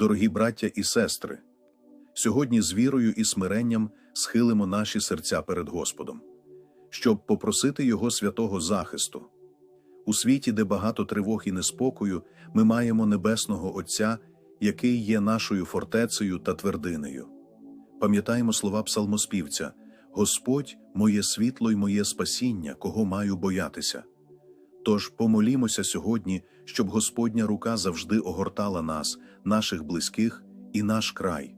Дорогі браття і сестри, сьогодні з вірою і смиренням схилимо наші серця перед Господом, щоб попросити Його святого захисту. У світі, де багато тривог і неспокою, ми маємо Небесного Отця, який є нашою фортецею та твердинею. Пам'ятаємо слова псалмоспівця: Господь моє світло й моє спасіння, кого маю боятися. Тож помолімося сьогодні, щоб Господня рука завжди огортала нас, наших близьких і наш край.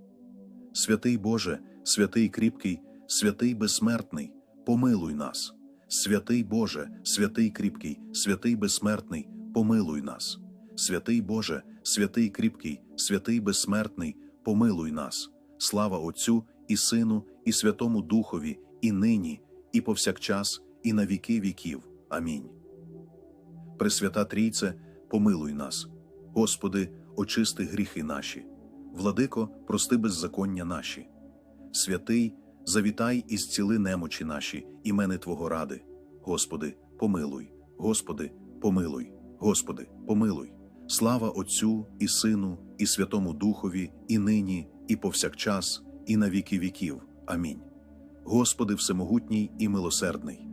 Святий Боже, святий кріпкий, святий безсмертний, помилуй нас. Святий Боже, святий кріпкий, святий безсмертний, помилуй нас. Святий Боже, святий кріпкий, святий безсмертний, помилуй нас. Слава Отцю і Сину, і Святому Духові, і нині, і повсякчас, і на віки віків. Амінь. Пресвята Трійце, помилуй нас. Господи, очисти гріхи наші. Владико, прости беззаконня наші. Святий, завітай і зціли немочі наші, імени Твого ради. Господи, помилуй, Господи, помилуй, Господи, помилуй. Слава Отцю і Сину, і Святому Духові, і нині, і повсякчас, і на віки віків. Амінь. Господи, всемогутній і милосердний.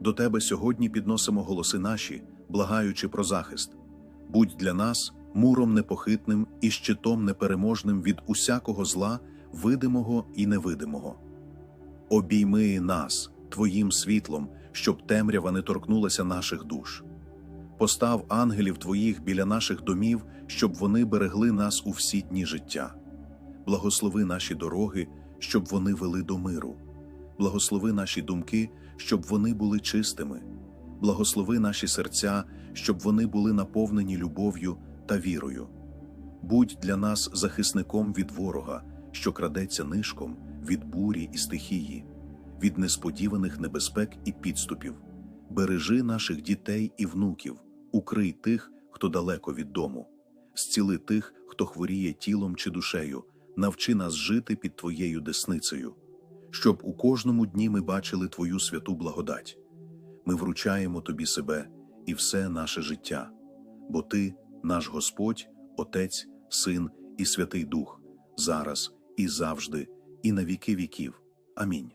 До Тебе сьогодні підносимо голоси наші, благаючи про захист. Будь для нас муром непохитним і щитом непереможним від усякого зла, видимого і невидимого. Обійми нас Твоїм світлом, щоб темрява не торкнулася наших душ. Постав ангелів Твоїх біля наших домів, щоб вони берегли нас у всі дні життя. Благослови наші дороги, щоб вони вели до миру. Благослови наші думки, щоб вони були чистими. Благослови наші серця, щоб вони були наповнені любов'ю та вірою. Будь для нас захисником від ворога, що крадеться нишком від бурі і стихії, від несподіваних небезпек і підступів. Бережи наших дітей і внуків, укрий тих, хто далеко від дому, зціли тих, хто хворіє тілом чи душею, навчи нас жити під Твоєю десницею, щоб у кожному дні ми бачили Твою святу благодать. Ми вручаємо Тобі себе і все наше життя, бо Ти, наш Господь, Отець, Син і Святий Дух, зараз і завжди, і на віки віків. Амінь.